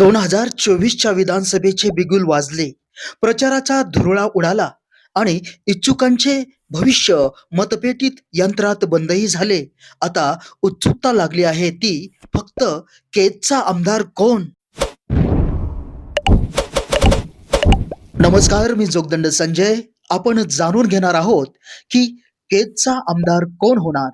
दोन हजार चोवीसच्या विधानसभेचे बिगुल वाजले. प्रचाराचा धुरळा उडाला आणि इच्छुकांचे भविष्य मतपेटीत यंत्रात बंदही झाले. आता उत्सुकता लागली आहे ती फक्त केजचा आमदार कोण? नमस्कार मी जोगदंड संजय. आपण जाणून घेणार आहोत की केजचा आमदार कोण होणार?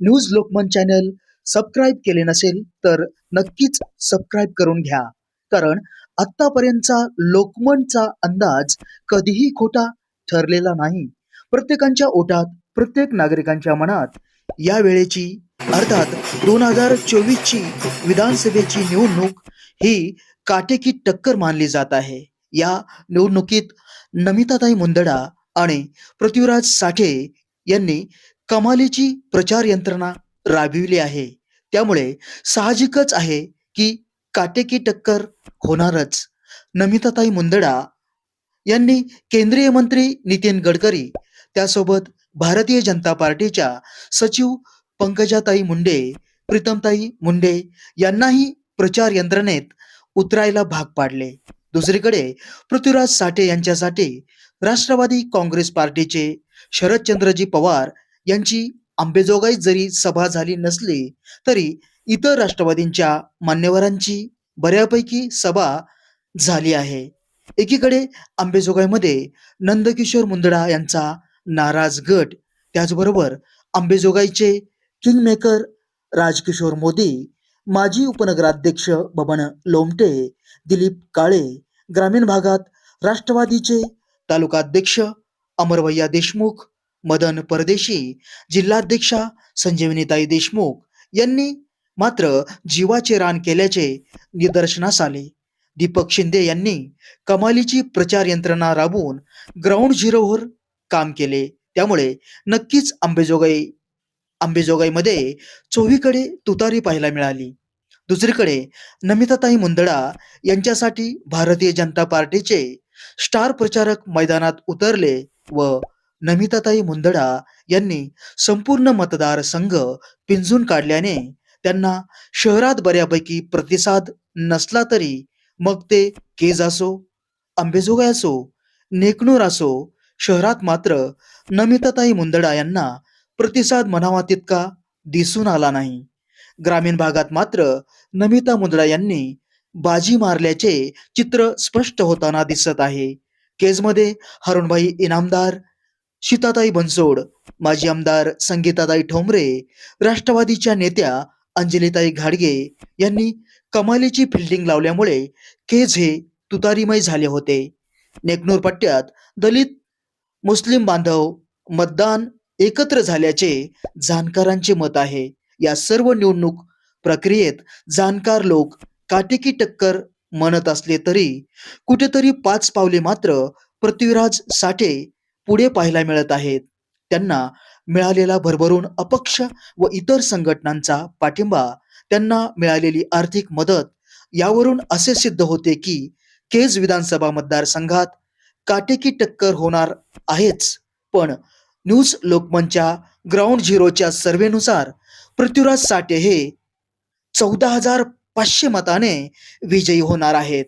न्यूज लोकमन चॅनल सबस्क्राईब केले नसेल तर नक्कीच सबस्क्राईब करून घ्या. कारण आतापर्यंतचा लोकमनचा अंदाज कधीही खोटा ठरलेला नाही. प्रत्येकांच्या ओटात प्रत्येक नागरिकांच्या मनात या वेळेची अर्थात दोन हजार चोवीसची विधानसभेची निवडणूक ही काटेकी टक्कर मानली जात आहे. या निवडणुकीत नमिताताई मुंदडा आणि पृथ्वीराज साठे यांनी कमालीची प्रचार यंत्रणा राबविली आहे. त्यामुळे साहजिकच आहे की काटेकी टक्कर होणारच. नमिताताई मुंदडा यांनी केंद्रीय मंत्री नितीन गडकरी त्यासोबत भारतीय जनता पार्टीच्या सचिव पंकजाताई मुंडे प्रीतमताई मुंडे यांनाही प्रचार यंत्रणेत उतरायला भाग पाडले. दुसरीकडे पृथ्वीराज साठे यांच्यासाठी राष्ट्रवादी काँग्रेस पार्टीचे शरदचंद्रजी पवार यांची आंबेजोगाई जरी सभा झाली नसली तरी इतर राष्ट्रवादींच्या मान्यवरांची बऱ्यापैकी सभा झाली आहे. एकीकडे आंबेजोगाईमध्ये नंदकिशोर मुंदडा यांचा नाराज गट त्याचबरोबर आंबेजोगाईचे किंगमेकर राजकिशोर मोदी माजी उपनगराध्यक्ष बबन लोमटे दिलीप काळे ग्रामीण भागात राष्ट्रवादीचे तालुकाध्यक्ष अमरवैया देशमुख मदन परदेशी जिल्हाध्यक्षा संजीवनीताई देशमुख यांनी मात्र जीवाचे रान केल्याचे निदर्शनास आले. दीपक शिंदे यांनी कमालीची प्रचार यंत्रणा राबवून ग्राउंड झिरोवर काम केले. त्यामुळे नक्कीच आंबेजोगाई आंबेजोगाईमध्ये चोहीकडे तुतारी पाहायला मिळाली. दुसरीकडे नमिताताई मुंदडा यांच्यासाठी भारतीय जनता पार्टीचे स्टार प्रचारक मैदानात उतरले व नमिताताई मुंदडा यांनी संपूर्ण मतदारसंघ पिंजून काढल्याने त्यांना शहरात बऱ्यापैकी प्रतिसाद नसला तरी मग ते केज असो आंबेजोगाई असो नेकनूर असो शहरात मात्र नमिताताई मुंदडा यांना प्रतिसाद म्हणावा तितका दिसून आला नाही. ग्रामीण भागात मात्र नमिता मुंदडा यांनी बाजी मारल्याचे चित्र स्पष्ट होताना दिसत आहे. केजमध्ये हरुणभाई इनामदार सीताताई बनसोड माजी आमदार संगीताताई ठोंबरे राष्ट्रवादीच्या नेत्या अंजलीताई घाडगे यांनी कमालीची फिल्डिंग लावल्यामुळे केज हे तुतारीमय झाले होते. नेकनूर पट्ट्यात दलित मुस्लिम बांधव मतदान एकत्र झाल्याचे जाणकारांचे मत आहे. या सर्व निवडणूक प्रक्रियेत जाणकार लोक काटेकी टक्कर म्हणत असले तरी कुठेतरी पाच पावले मात्र पृथ्वीराज साठे पुढे पाहायला मिळत आहेत. त्यांना मिळालेला भरभरून अपक्ष व इतर संघटनांचा पाठिंबा त्यांना मिळालेली आर्थिक मदत यावरून असे सिद्ध होते की केज विधानसभा मतदारसंघात काटेकी टक्कर होणार आहेच. पण न्यूज लोकमनच्या ग्राउंड झिरोच्या सर्वेनुसार पृथ्वीराज साठे हे चौदा हजार पाचशे मताने विजयी होणार आहेत.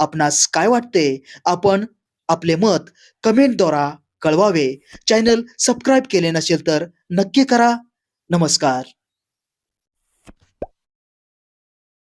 आपणास काय वाटते? आपण आपले मत कमेंटद्वारा कळवावे. चॅनल सबस्क्राईब केले नसेल तर नक्की करा. नमस्कार.